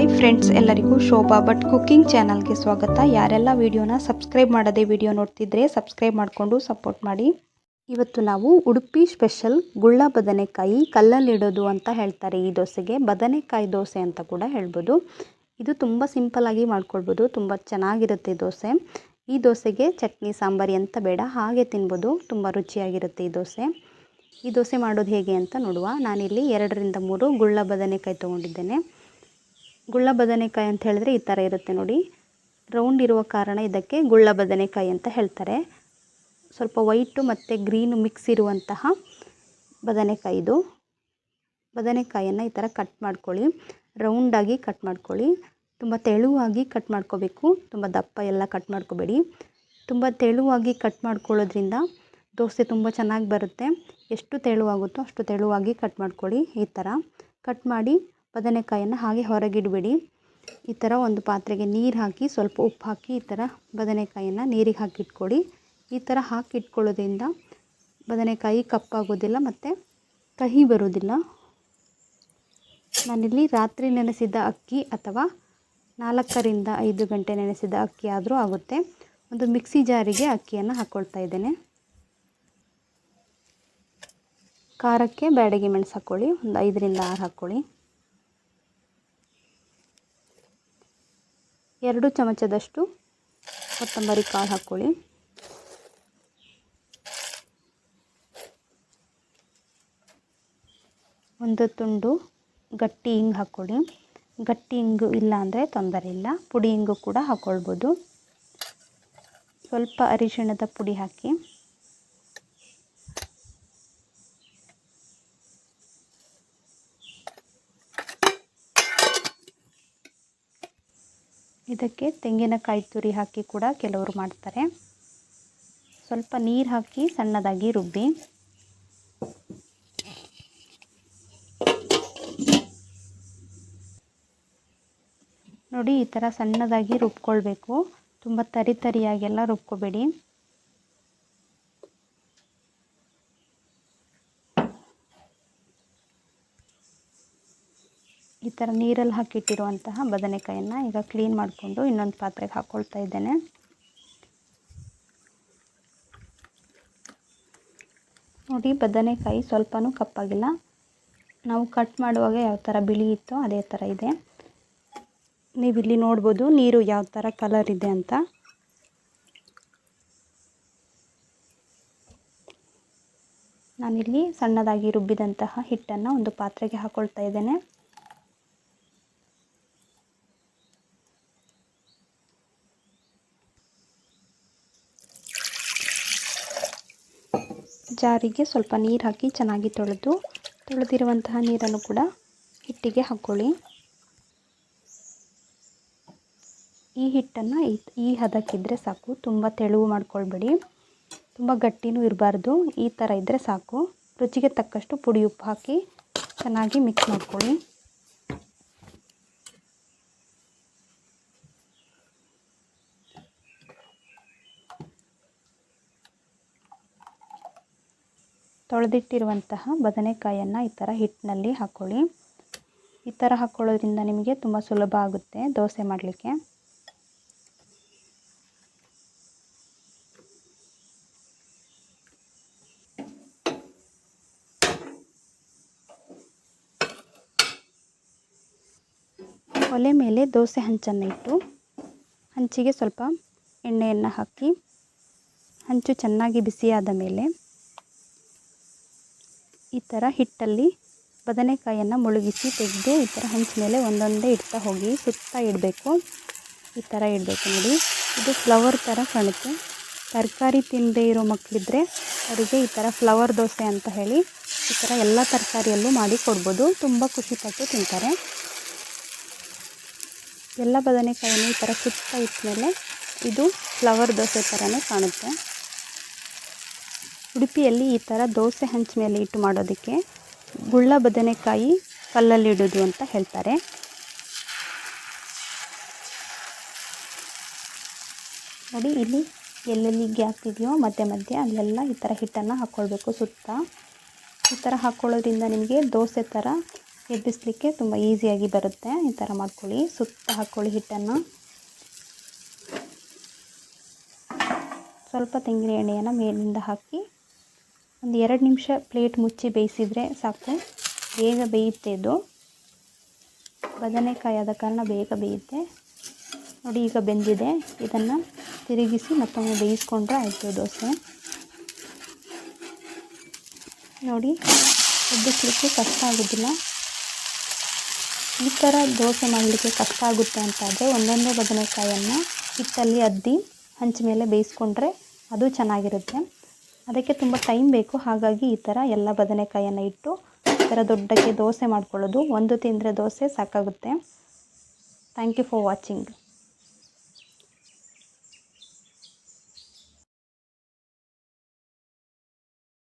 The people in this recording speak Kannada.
ಹಾಯ್ ಫ್ರೆಂಡ್ಸ್ ಎಲ್ಲರಿಗೂ ಶೋಭಾ ಬಟ್ ಕುಕ್ಕಿಂಗ್ ಚಾನಲ್ಗೆ ಸ್ವಾಗತ. ಯಾರೆಲ್ಲ ವಿಡಿಯೋನ ಸಬ್ಸ್ಕ್ರೈಬ್ ಮಾಡದೆ ವಿಡಿಯೋ ನೋಡ್ತಿದ್ರೆ ಸಬ್ಸ್ಕ್ರೈಬ್ ಮಾಡಿಕೊಂಡು ಸಪೋರ್ಟ್ ಮಾಡಿ. ಇವತ್ತು ನಾವು ಉಡುಪಿ ಸ್ಪೆಷಲ್ ಗುಳ್ಳ ಬದನೆಕಾಯಿ ಕಲ್ಲಲ್ಲಿಡೋದು ಅಂತ ಹೇಳ್ತಾರೆ ಈ ದೋಸೆಗೆ. ಬದನೆಕಾಯಿ ದೋಸೆ ಅಂತ ಕೂಡ ಹೇಳ್ಬೋದು. ಇದು ತುಂಬ ಸಿಂಪಲ್ಲಾಗಿ ಮಾಡ್ಕೊಳ್ಬೋದು, ತುಂಬ ಚೆನ್ನಾಗಿರುತ್ತೆ ದೋಸೆ. ಈ ದೋಸೆಗೆ ಚಟ್ನಿ, ಸಾಂಬಾರಿ ಅಂತ ಬೇಡ, ಹಾಗೆ ತಿನ್ಬೋದು, ತುಂಬ ರುಚಿಯಾಗಿರುತ್ತೆ ಈ ದೋಸೆ. ಈ ದೋಸೆ ಮಾಡೋದು ಹೇಗೆ ಅಂತ ನೋಡುವ. ನಾನಿಲ್ಲಿ ಎರಡರಿಂದ ಮೂರು ಗುಳ್ಳ ಬದನೆಕಾಯಿ ತೊಗೊಂಡಿದ್ದೇನೆ. ಗುಳ್ಳ ಬದನೆಕಾಯಿ ಅಂತ ಹೇಳಿದ್ರೆ ಈ ಥರ ಇರುತ್ತೆ ನೋಡಿ. ರೌಂಡ್ ಇರುವ ಕಾರಣ ಇದಕ್ಕೆ ಗುಳ್ಳ ಬದನೆಕಾಯಿ ಅಂತ ಹೇಳ್ತಾರೆ. ಸ್ವಲ್ಪ ವೈಟು ಮತ್ತು ಗ್ರೀನು ಮಿಕ್ಸ್ ಇರುವಂತಹ ಬದನೆಕಾಯಿ ಇದು. ಬದನೆಕಾಯಿಯನ್ನು ಈ ಥರ ಕಟ್ ಮಾಡ್ಕೊಳ್ಳಿ. ರೌಂಡಾಗಿ ಕಟ್ ಮಾಡ್ಕೊಳ್ಳಿ. ತುಂಬ ತೆಳುವಾಗಿ ಕಟ್ ಮಾಡ್ಕೋಬೇಕು. ತುಂಬ ದಪ್ಪ ಎಲ್ಲ ಕಟ್ ಮಾಡ್ಕೋಬೇಡಿ. ತುಂಬ ತೆಳುವಾಗಿ ಕಟ್ ಮಾಡ್ಕೊಳ್ಳೋದ್ರಿಂದ ದೋಸೆ ತುಂಬ ಚೆನ್ನಾಗಿ ಬರುತ್ತೆ. ಎಷ್ಟು ತೆಳುವಾಗುತ್ತೋ ಅಷ್ಟು ತೆಳುವಾಗಿ ಕಟ್ ಮಾಡ್ಕೊಳ್ಳಿ ಈ ಥರ ಕಟ್ ಮಾಡಿ ಬದನೆಕಾಯನ್ನು ಹಾಗೆ ಹೊರಗಿಡಬೇಡಿ. ಈ ಥರ ಒಂದು ಪಾತ್ರೆಗೆ ನೀರು ಹಾಕಿ, ಸ್ವಲ್ಪ ಉಪ್ಪು ಹಾಕಿ ಈ ಥರ ಬದನೆಕಾಯಿಯನ್ನು ನೀರಿಗೆ ಹಾಕಿಟ್ಕೊಳ್ಳಿ ಈ ಥರ ಹಾಕಿ ಇಟ್ಕೊಳ್ಳೋದ್ರಿಂದ ಬದನೆಕಾಯಿ ಕಪ್ಪಾಗೋದಿಲ್ಲ ಮತ್ತು ಕಹಿ ಬರೋದಿಲ್ಲ. ನಾನಿಲ್ಲಿ ರಾತ್ರಿ ನೆನೆಸಿದ ಅಕ್ಕಿ ಅಥವಾ ನಾಲ್ಕರಿಂದ ಐದು ಗಂಟೆ ನೆನೆಸಿದ ಅಕ್ಕಿ ಆದರೂ ಆಗುತ್ತೆ. ಒಂದು ಮಿಕ್ಸಿ ಜಾರಿಗೆ ಅಕ್ಕಿಯನ್ನು ಹಾಕ್ಕೊಳ್ತಾ ಇದ್ದೇನೆ. ಖಾರಕ್ಕೆ ಬ್ಯಾಡಗಿ ಮೆಣಸು ಹಾಕ್ಕೊಳ್ಳಿ ಒಂದು ಐದರಿಂದ ಆರು ಹಾಕ್ಕೊಳ್ಳಿ ಎರಡು ಚಮಚದಷ್ಟು ಕೊತ್ತಂಬರಿ ಕಾಳು ಹಾಕ್ಕೊಳ್ಳಿ. ಒಂದು ತುಂಡು ಗಟ್ಟಿ ಹಿಂಗೆ ಹಾಕ್ಕೊಳ್ಳಿ. ಗಟ್ಟಿ ಹಿಂಗು ಇಲ್ಲ ಅಂದರೆ ತೊಂದರೆ ಇಲ್ಲ. ಪುಡಿ ಹಿಂಗು ಕೂಡ ಹಾಕ್ಕೊಳ್ಬೋದು. ಸ್ವಲ್ಪ ಅರಿಶಿಣದ ಪುಡಿ ಹಾಕಿ. ಇದಕ್ಕೆ ತೆಂಗಿನಕಾಯಿ ತುರಿ ಹಾಕಿ ಕೂಡ ಕೆಲವರು ಮಾಡ್ತಾರೆ. ಸ್ವಲ್ಪ ನೀರು ಹಾಕಿ ಸಣ್ಣದಾಗಿ ರುಬ್ಬಿ. ನೋಡಿ ಈ ಥರ ಸಣ್ಣದಾಗಿ ರುಬ್ಕೊಳ್ಬೇಕು. ತುಂಬ ತರಿ ತರಿಯಾಗೆಲ್ಲ ರುಬ್ಕೋಬೇಡಿ. ಈ ಥರ ನೀರಲ್ಲಿ ಹಾಕಿಟ್ಟಿರುವಂತಹ ಬದನೆಕಾಯನ್ನು ಈಗ ಕ್ಲೀನ್ ಮಾಡಿಕೊಂಡು ಇನ್ನೊಂದು ಪಾತ್ರೆಗೆ ಹಾಕ್ಕೊಳ್ತಾ ಇದ್ದೇನೆ. ನೋಡಿ, ಬದನೆಕಾಯಿ ಸ್ವಲ್ಪನೂ ಕಪ್ಪಾಗಿಲ್ಲ. ನಾವು ಕಟ್ ಮಾಡುವಾಗ ಯಾವ ಥರ ಬಿಳಿ ಇತ್ತೋ ಅದೇ ಥರ ಇದೆ. ನೀವಿಲ್ಲಿ ನೋಡ್ಬೋದು ನೀರು ಯಾವ ಥರ ಕಲರ್ ಇದೆ ಅಂತ. ನಾನಿಲ್ಲಿ ಸಣ್ಣದಾಗಿ ರುಬ್ಬಿದಂತಹ ಹಿಟ್ಟನ್ನು ಒಂದು ಪಾತ್ರೆಗೆ ಹಾಕ್ಕೊಳ್ತಾ ಇದ್ದೇನೆ. ಜಾರಿಗೆ ಸ್ವಲ್ಪ ನೀರು ಹಾಕಿ ಚೆನ್ನಾಗಿ ತೊಳೆದು, ತೊಳೆದಿರುವಂತಹ ನೀರನ್ನು ಕೂಡ ಹಿಟ್ಟಿಗೆ ಹಾಕ್ಕೊಳ್ಳಿ ಈ ಹಿಟ್ಟನ್ನು ಈ ಹದಕ್ಕಿದ್ರೆ ಸಾಕು. ತುಂಬ ತೆಳುವು ಮಾಡ್ಕೊಳ್ಬೇಡಿ. ತುಂಬ ಗಟ್ಟಿನೂ ಇರಬಾರ್ದು. ಈ ಥರ ಇದ್ದರೆ ಸಾಕು. ರುಚಿಗೆ ತಕ್ಕಷ್ಟು ಪುಡಿ ಉಪ್ಪು ಹಾಕಿ ಚೆನ್ನಾಗಿ ಮಿಕ್ಸ್ ಮಾಡ್ಕೊಳ್ಳಿ. ತೊಳೆದಿಟ್ಟಿರುವಂತಹ ಬದನೆಕಾಯನ್ನು ಈ ಥರ ಹಿಟ್ಟಿನಲ್ಲಿ ಹಾಕ್ಕೊಳ್ಳಿ ಈ ಥರ ಹಾಕ್ಕೊಳ್ಳೋದ್ರಿಂದ ನಿಮಗೆ ತುಂಬ ಸುಲಭ ಆಗುತ್ತೆ ದೋಸೆ ಮಾಡಲಿಕ್ಕೆ. ಒಲೆ ಮೇಲೆ ದೋಸೆ ಹಂಚನ್ನು ಇಟ್ಟು ಹಂಚಿಗೆ ಸ್ವಲ್ಪ ಎಣ್ಣೆಯನ್ನು ಹಾಕಿ ಹಂಚು ಚೆನ್ನಾಗಿ ಬಿಸಿಯಾದ ಮೇಲೆ ಈ ಥರ ಹಿಟ್ಟಲ್ಲಿ ಬದನೆಕಾಯನ್ನು ಮುಳುಗಿಸಿ ತೆಗೆದು ಈ ಥರ ಮೇಲೆ ಒಂದೊಂದೇ ಇಡ್ತಾ ಹೋಗಿ ಸುತ್ತ ಇಡಬೇಕು. ಈ ಥರ ಇಡಬೇಕು ನೋಡಿ. ಇದು ಫ್ಲವರ್ ಥರ ಕಾಣುತ್ತೆ. ತರಕಾರಿ ತಿನ್ನದೇ ಇರೋ ಮಕ್ಕಳಿದ್ರೆ ಅವರಿಗೆ ಈ ಥರ ಫ್ಲವರ್ ದೋಸೆ ಅಂತ ಹೇಳಿ ಈ ಥರ ಎಲ್ಲ ತರಕಾರಿಯಲ್ಲೂ ಮಾಡಿ ಕೊಡ್ಬೋದು. ತುಂಬ ಖುಷಿಪಟ್ಟು ತಿಂತಾರೆ. ಎಲ್ಲ ಬದನೆಕಾಯಿನೂ ಈ ಥರ ಸುತ್ತ ಇಟ್ಟಮೇಲೆ ಇದು ಫ್ಲವರ್ ದೋಸೆ ಥರನೇ ಕಾಣುತ್ತೆ. ಉಡುಪಿಯಲ್ಲಿ ಈ ಥರ ದೋಸೆ ಹಂಚ ಮೇಲೆ ಇಟ್ಟು ಮಾಡೋದಕ್ಕೆ ಗುಳ್ಳ ಬದನೆಕಾಯಿ ಕಲ್ಲಲ್ಲಿಡೋದು ಅಂತ ಹೇಳ್ತಾರೆ. ನೋಡಿ, ಇಲ್ಲಿ ಎಲ್ಲೆಲ್ಲಿ ಗ್ಯಾಪ್ ಇದೆಯೋ ಮಧ್ಯೆ ಮಧ್ಯೆ ಅಲ್ಲೆಲ್ಲ ಈ ಥರ ಹಿಟ್ಟನ್ನು ಹಾಕ್ಕೊಳ್ಬೇಕು ಸುತ್ತ. ಈ ಥರ ಹಾಕ್ಕೊಳ್ಳೋದ್ರಿಂದ ನಿಮಗೆ ದೋಸೆ ಥರ ಎಬ್ಬಿಸ್ಲಿಕ್ಕೆ ತುಂಬ ಈಸಿಯಾಗಿ ಬರುತ್ತೆ. ಈ ಥರ ಮಾಡ್ಕೊಳ್ಳಿ, ಸುತ್ತ ಹಾಕ್ಕೊಳ್ಳಿ ಹಿಟ್ಟನ್ನು. ಸ್ವಲ್ಪ ತೆಂಗಿನ ಎಣ್ಣೆಯನ್ನು ಮೇಲಿಂದ ಹಾಕಿ ಒಂದು ಎರಡು ನಿಮಿಷ ಪ್ಲೇಟ್ ಮುಚ್ಚಿ ಬೇಯಿಸಿದರೆ ಸಾಕು. ಬೇಗ ಬೇಯುತ್ತೆ ಇದು. ಬದನೆಕಾಯಿ ಆದ ಕಾರಣ ಬೇಗ ಬೇಯುತ್ತೆ. ನೋಡಿ, ಈಗ ಬೆಂದಿದೆ. ಇದನ್ನು ತಿರುಗಿಸಿ ಮತ್ತೊಮ್ಮೆ ಬೇಯಿಸ್ಕೊಂಡ್ರೆ ಆಯಿತು ದೋಸೆ. ನೋಡಿ ಉಬ್ಬಿಸ್ಲಿಕ್ಕೆ ಕಷ್ಟ ಆಗೋದಿಲ್ಲ. ಈ ಥರ ದೋಸೆ ಮಾಡಲಿಕ್ಕೆ ಕಷ್ಟ ಆಗುತ್ತೆ ಅಂತಾದರೆ ಒಂದೊಂದೇ ಬದನೆಕಾಯಿಯನ್ನು ಹಿಟ್ಟಲ್ಲಿ ಅದ್ದಿ ಹಂಚ ಮೇಲೆ ಬೇಯಿಸ್ಕೊಂಡ್ರೆ ಅದು ಚೆನ್ನಾಗಿರುತ್ತೆ. ಅದಕ್ಕೆ ತುಂಬ ಟೈಮ್ ಬೇಕು. ಹಾಗಾಗಿ ಈ ಥರ ಎಲ್ಲ ಬದನೆಕಾಯನ್ನು ಇಟ್ಟು ಈ ಥರ ದೊಡ್ಡಕ್ಕೆ ದೋಸೆ ಮಾಡ್ಕೊಳ್ಳೋದು. ಒಂದು ತಿಂದರೆ ದೋಸೆ ಸಾಕಾಗುತ್ತೆ. Thank you for watching